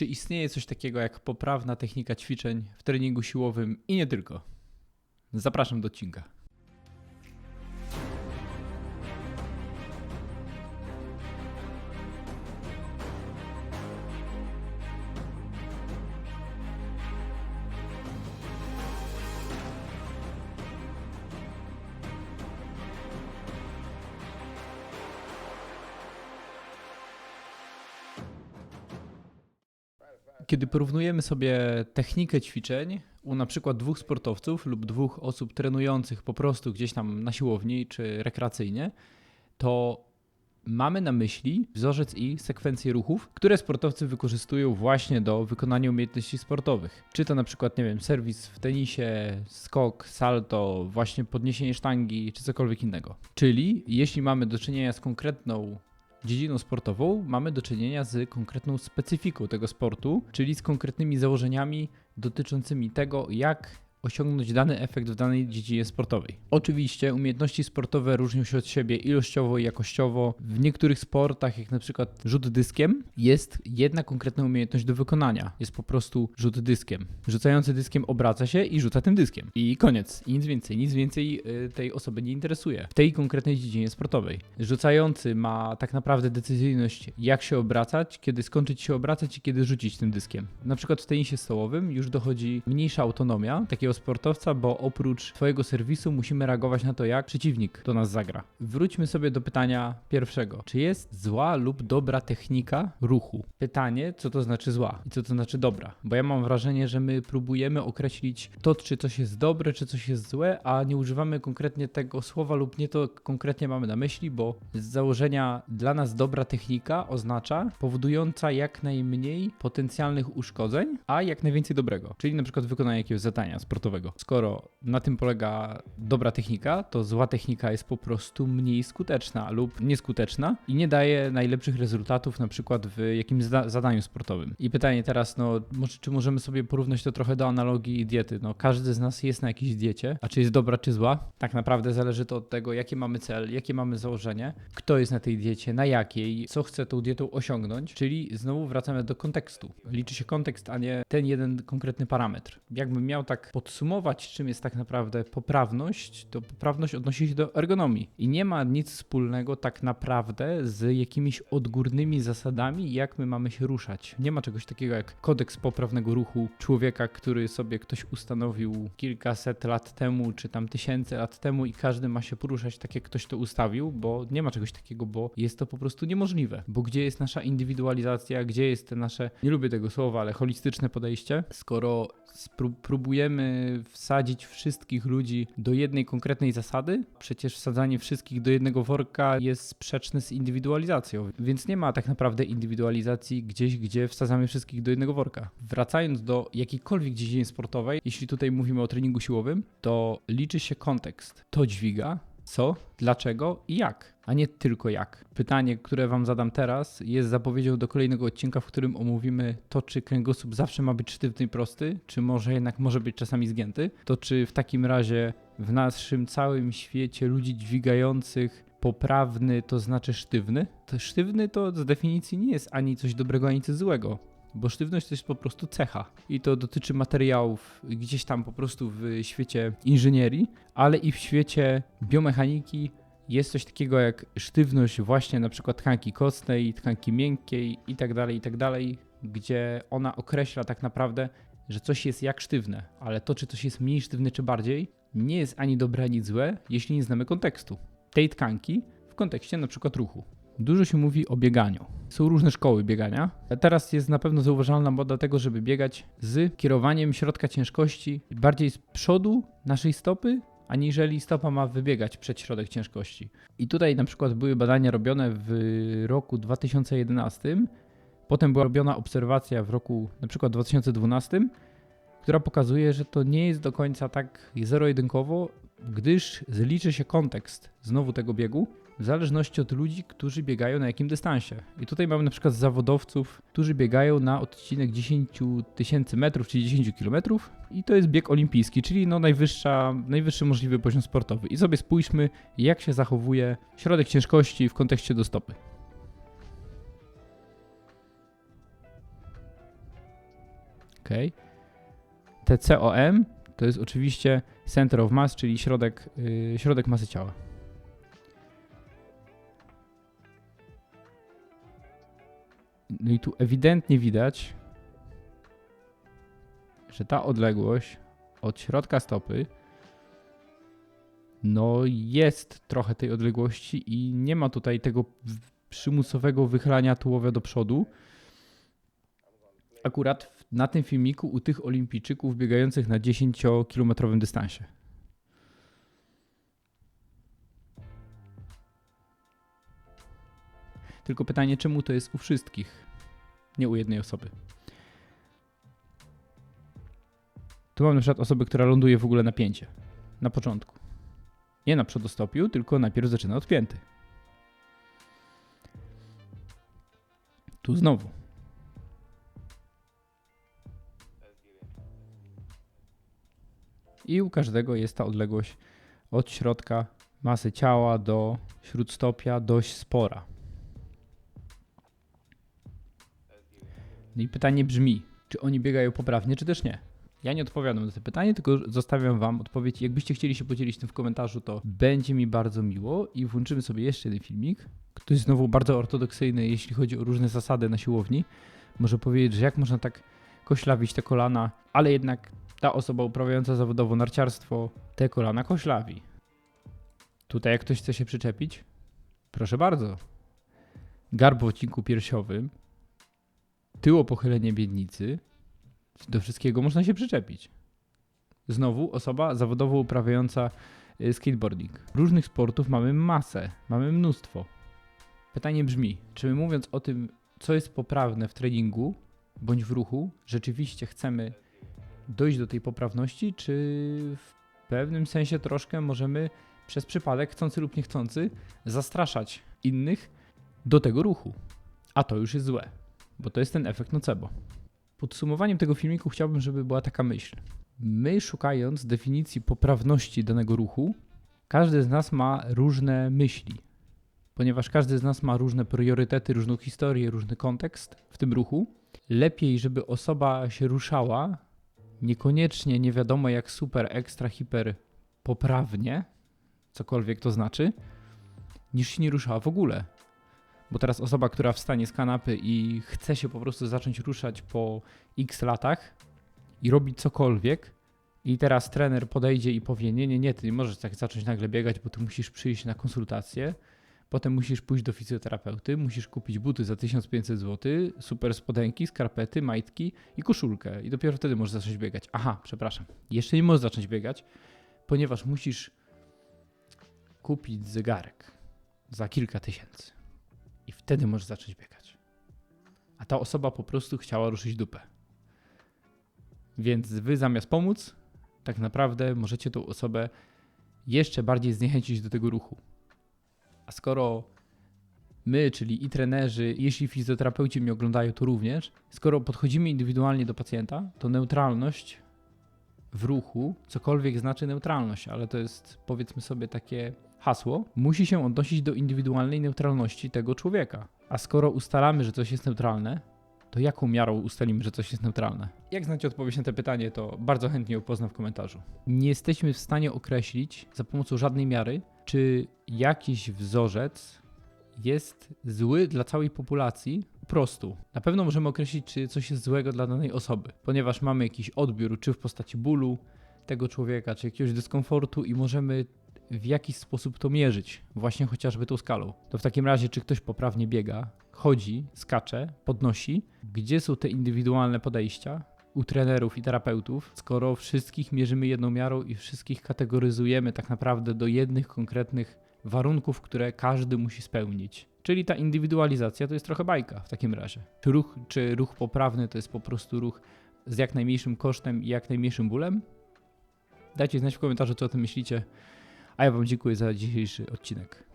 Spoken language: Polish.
czy istnieje coś takiego jak poprawna technika ćwiczeń w treningu siłowym i nie tylko. Zapraszam do odcinka. Kiedy porównujemy sobie technikę ćwiczeń u na przykład dwóch sportowców lub dwóch osób trenujących po prostu gdzieś tam na siłowni czy rekreacyjnie, to mamy na myśli wzorzec i sekwencje ruchów, które sportowcy wykorzystują właśnie do wykonania umiejętności sportowych. Czy to na przykład, nie wiem, serwis w tenisie, skok, salto, właśnie podniesienie sztangi, czy cokolwiek innego. Czyli jeśli mamy do czynienia z konkretną dziedziną sportową mamy do czynienia z konkretną specyfiką tego sportu, czyli z konkretnymi założeniami dotyczącymi tego, jak osiągnąć dany efekt w danej dziedzinie sportowej. Oczywiście umiejętności sportowe różnią się od siebie ilościowo i jakościowo. W niektórych sportach, jak na przykład rzut dyskiem, jest jedna konkretna umiejętność do wykonania. Jest po prostu rzut dyskiem. Rzucający dyskiem obraca się i rzuca tym dyskiem. I koniec. I nic więcej. Nic więcej y, tej osoby nie interesuje w tej konkretnej dziedzinie sportowej. Rzucający ma tak naprawdę decyzyjność, jak się obracać, kiedy skończyć się obracać i kiedy rzucić tym dyskiem. Na przykład w tenisie stołowym już dochodzi mniejsza autonomia takiego sportowca, bo oprócz twojego serwisu musimy reagować na to, jak przeciwnik do nas zagra. Wróćmy sobie do pytania pierwszego. Czy jest zła lub dobra technika ruchu? Pytanie, co to znaczy zła i co to znaczy dobra? Bo ja mam wrażenie, że my próbujemy określić to, czy coś jest dobre, czy coś jest złe, a nie używamy konkretnie tego słowa lub nie to konkretnie mamy na myśli, bo z założenia dla nas dobra technika oznacza powodująca jak najmniej potencjalnych uszkodzeń, a jak najwięcej dobrego. Czyli na przykład wykonanie jakiegoś zadania sportowego sportowego. Skoro na tym polega dobra technika, to zła technika jest po prostu mniej skuteczna lub nieskuteczna i nie daje najlepszych rezultatów na przykład w jakimś zadaniu sportowym. I pytanie teraz, no, czy możemy sobie porównać to trochę do analogii diety? No, każdy z nas jest na jakiejś diecie, a czy jest dobra, czy zła? Tak naprawdę zależy to od tego, jaki mamy cel, jakie mamy założenie, kto jest na tej diecie, na jakiej, co chce tą dietą osiągnąć, czyli znowu wracamy do kontekstu. Liczy się kontekst, a nie ten jeden konkretny parametr. Jakbym miał tak pod podsumować, czym jest tak naprawdę poprawność, to poprawność odnosi się do ergonomii i nie ma nic wspólnego tak naprawdę z jakimiś odgórnymi zasadami, jak my mamy się ruszać. Nie ma czegoś takiego jak kodeks poprawnego ruchu człowieka, który sobie ktoś ustanowił kilkaset lat temu, czy tam tysięcy lat temu i każdy ma się poruszać tak, jak ktoś to ustawił, bo nie ma czegoś takiego, bo jest to po prostu niemożliwe. Bo gdzie jest nasza indywidualizacja, gdzie jest te nasze, nie lubię tego słowa, ale holistyczne podejście, skoro próbujemy wsadzić wszystkich ludzi do jednej konkretnej zasady, przecież wsadzanie wszystkich do jednego worka jest sprzeczne z indywidualizacją, więc nie ma tak naprawdę indywidualizacji gdzieś, gdzie wsadzamy wszystkich do jednego worka. Wracając do jakiejkolwiek dziedziny sportowej, jeśli tutaj mówimy o treningu siłowym, to liczy się kontekst. To dźwiga, co, dlaczego i jak, a nie tylko jak. Pytanie, które Wam zadam teraz, jest zapowiedzią do kolejnego odcinka, w którym omówimy to, czy kręgosłup zawsze ma być sztywny i prosty, czy może jednak może być czasami zgięty. To czy w takim razie w naszym całym świecie ludzi dźwigających poprawny to znaczy sztywny? To sztywny to z definicji nie jest ani coś dobrego, ani coś złego bo sztywność to jest po prostu cecha i to dotyczy materiałów gdzieś tam po prostu w świecie inżynierii, ale i w świecie biomechaniki jest coś takiego jak sztywność właśnie na przykład tkanki kostnej, tkanki miękkiej i tak dalej, i tak gdzie ona określa tak naprawdę, że coś jest jak sztywne, ale to czy coś jest mniej sztywne czy bardziej nie jest ani dobre, ani złe, jeśli nie znamy kontekstu tej tkanki w kontekście na przykład ruchu. Dużo się mówi o bieganiu. Są różne szkoły biegania. Teraz jest na pewno zauważalna moda tego, żeby biegać z kierowaniem środka ciężkości bardziej z przodu naszej stopy, aniżeli stopa ma wybiegać przed środek ciężkości. I tutaj na przykład były badania robione w roku 2011, potem była robiona obserwacja w roku na przykład 2012, która pokazuje, że to nie jest do końca tak zero-jedynkowo, gdyż zliczy się kontekst znowu tego biegu w zależności od ludzi, którzy biegają na jakim dystansie. I tutaj mamy na przykład zawodowców, którzy biegają na odcinek 10 tysięcy metrów, czyli 10 kilometrów i to jest bieg olimpijski, czyli no najwyższa, najwyższy możliwy poziom sportowy. I sobie spójrzmy, jak się zachowuje środek ciężkości w kontekście do stopy. Te COM to jest oczywiście center of mass, czyli środek, yy, środek masy ciała. No i tu ewidentnie widać, że ta odległość od środka stopy no jest trochę tej odległości i nie ma tutaj tego przymusowego wychylania tułowia do przodu. Akurat na tym filmiku u tych olimpijczyków biegających na 10-kilometrowym dystansie. Tylko pytanie, czemu to jest u wszystkich, nie u jednej osoby. Tu mam na przykład osobę, która ląduje w ogóle na pięcie. Na początku. Nie na przodostopiu, tylko najpierw zaczyna od pięty. Tu znowu. I u każdego jest ta odległość od środka masy ciała do śródstopia dość spora. I pytanie brzmi, czy oni biegają poprawnie, czy też nie? Ja nie odpowiadam na to pytanie, tylko zostawiam Wam odpowiedź. Jakbyście chcieli się podzielić tym w komentarzu, to będzie mi bardzo miło i włączymy sobie jeszcze jeden filmik. Ktoś znowu bardzo ortodoksyjny, jeśli chodzi o różne zasady na siłowni. Może powiedzieć, że jak można tak koślawić te kolana, ale jednak ta osoba uprawiająca zawodowo narciarstwo te kolana koślawi. Tutaj jak ktoś chce się przyczepić, proszę bardzo. Garb w odcinku piersiowym, tyło pochylenie biednicy, do wszystkiego można się przyczepić. Znowu osoba zawodowo uprawiająca y, skateboarding. Różnych sportów mamy masę, mamy mnóstwo. Pytanie brzmi, czy my mówiąc o tym, co jest poprawne w treningu bądź w ruchu, rzeczywiście chcemy dojść do tej poprawności, czy w pewnym sensie troszkę możemy przez przypadek, chcący lub niechcący, zastraszać innych do tego ruchu. A to już jest złe, bo to jest ten efekt nocebo. Podsumowaniem tego filmiku chciałbym, żeby była taka myśl. My, szukając definicji poprawności danego ruchu, każdy z nas ma różne myśli, ponieważ każdy z nas ma różne priorytety, różną historię, różny kontekst w tym ruchu. Lepiej, żeby osoba się ruszała, niekoniecznie nie wiadomo jak super, ekstra, hiper poprawnie, cokolwiek to znaczy, niż się nie ruszała w ogóle. Bo teraz osoba, która wstanie z kanapy i chce się po prostu zacząć ruszać po x latach i robi cokolwiek, i teraz trener podejdzie i powie: Nie, nie, nie, ty nie możesz tak zacząć nagle biegać, bo ty musisz przyjść na konsultację. Potem musisz pójść do fizjoterapeuty, musisz kupić buty za 1500 zł, super spodenki, skarpety, majtki i koszulkę. I dopiero wtedy możesz zacząć biegać. Aha, przepraszam. Jeszcze nie możesz zacząć biegać, ponieważ musisz kupić zegarek za kilka tysięcy. I wtedy możesz zacząć biegać. A ta osoba po prostu chciała ruszyć dupę. Więc wy zamiast pomóc, tak naprawdę możecie tą osobę jeszcze bardziej zniechęcić do tego ruchu. A skoro my, czyli i trenerzy, jeśli fizjoterapeuci mnie oglądają, to również, skoro podchodzimy indywidualnie do pacjenta, to neutralność w ruchu, cokolwiek znaczy neutralność, ale to jest powiedzmy sobie takie hasło, musi się odnosić do indywidualnej neutralności tego człowieka. A skoro ustalamy, że coś jest neutralne, to jaką miarą ustalimy, że coś jest neutralne? Jak znacie odpowiedź na to pytanie, to bardzo chętnie ją w komentarzu. Nie jesteśmy w stanie określić za pomocą żadnej miary, czy jakiś wzorzec jest zły dla całej populacji po prostu. Na pewno możemy określić, czy coś jest złego dla danej osoby, ponieważ mamy jakiś odbiór, czy w postaci bólu tego człowieka, czy jakiegoś dyskomfortu i możemy w jakiś sposób to mierzyć, właśnie chociażby tą skalą. To w takim razie, czy ktoś poprawnie biega, chodzi, skacze, podnosi, gdzie są te indywidualne podejścia u trenerów i terapeutów, skoro wszystkich mierzymy jedną miarą i wszystkich kategoryzujemy tak naprawdę do jednych konkretnych warunków, które każdy musi spełnić. Czyli ta indywidualizacja to jest trochę bajka w takim razie. Czy ruch, czy ruch poprawny to jest po prostu ruch z jak najmniejszym kosztem i jak najmniejszym bólem? Dajcie znać w komentarzu, co o tym myślicie. A ja Wam dziękuję za dzisiejszy odcinek.